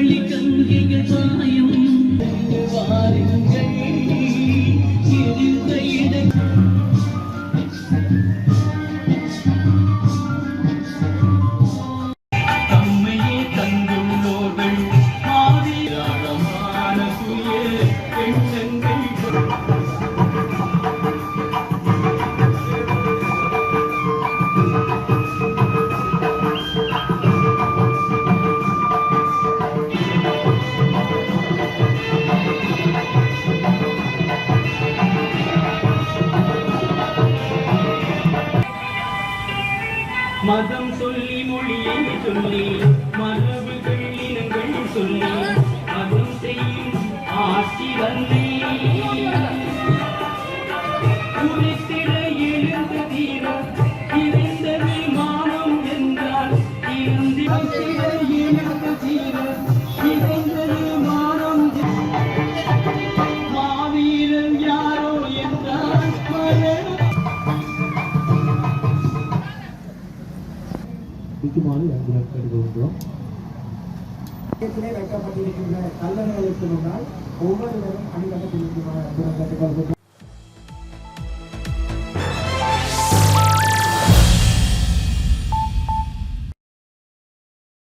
வழி கங்கைகள் பாயும் பெண்கள் மதம் சொல்லி மொழியை சொல்லி மரபுகள் இனங்கள் சொல்லி மதம் செய்யும் ஆட்சி வந்தே. உரைத்திட எழுந்த தீரம் இறைந்தது மானம் என்றால் இறந்து முக்கியமான அங்குலம் கருதுகின்றோம் வைக்கப்பட்டிருக்கின்ற கல்லறைகளுக்கு முன்னால் ஒவ்வொருவரும் அணிவகுப்பிருக்கின்ற